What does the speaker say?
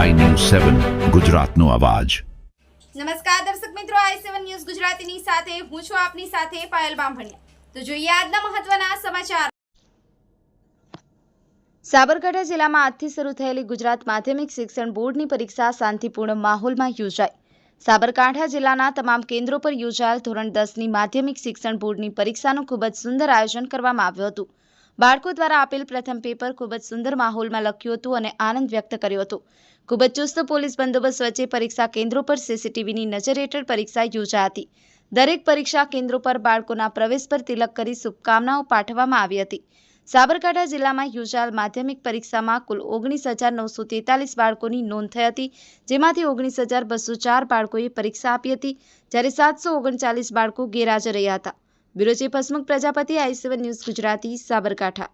સેવન ગુજરાતનો અવાજ. નમસ્કાર દર્શક મિત્રો આઈ સેવન ન્યૂઝ ગુજરાતીની સાથે હું છું આપની સાથે પાયલ બામભણિયા. તો જોઈએ આજના મહત્વના સમાચાર. સાબરકાંઠા જિલ્લામાં આજથી શરૂ થયેલી ગુજરાત માધ્યમિક શિક્ષણ બોર્ડની પરીક્ષા શાંતિપૂર્ણ માહોલમાં યોજાઈ. સાબરકાંઠા જિલ્લાના તમામ કેન્દ્રો પર યોજાયેલ ધોરણ દસની માધ્યમિક શિક્ષણ બોર્ડની પરીક્ષાનું ખૂબ જ સુંદર આયોજન કરવામાં આવ્યું હતું. બાળકો દ્વારા આપેલ પ્રથમ પેપર ખૂબ જ સુંદર માહોલમાં લખ્યું હતું અને આનંદ વ્યક્ત કર્યો હતો. ખૂબ જ ચુસ્ત પોલીસ બંદોબસ્ત વચ્ચે પરીક્ષા કેન્દ્રો પર સીસીટીવીની નજર હેઠળ પરીક્ષા યોજાઈ હતી દરેક પરીક્ષા કેન્દ્રો પર બાળકોના પ્રવેશ પર તિલક કરી શુભકામનાઓ પાઠવવામાં આવી હતી. સાબરકાંઠા જિલ્લામાં યોજાયેલ માધ્યમિક પરીક્ષામાં કુલ ઓગણીસ હજાર નવસો તેતાલીસ બાળકોની નોંધ થઈ હતી, જેમાંથી ઓગણીસ હજાર બસો ચાર બાળકોએ પરીક્ષા આપી હતી, જ્યારે સાતસો ઓગણચાલીસ બાળકો ગેરહાજર રહ્યા હતા. Bureau chief Hasmukh Prajapati I seven news Gujarati Sabarkantha.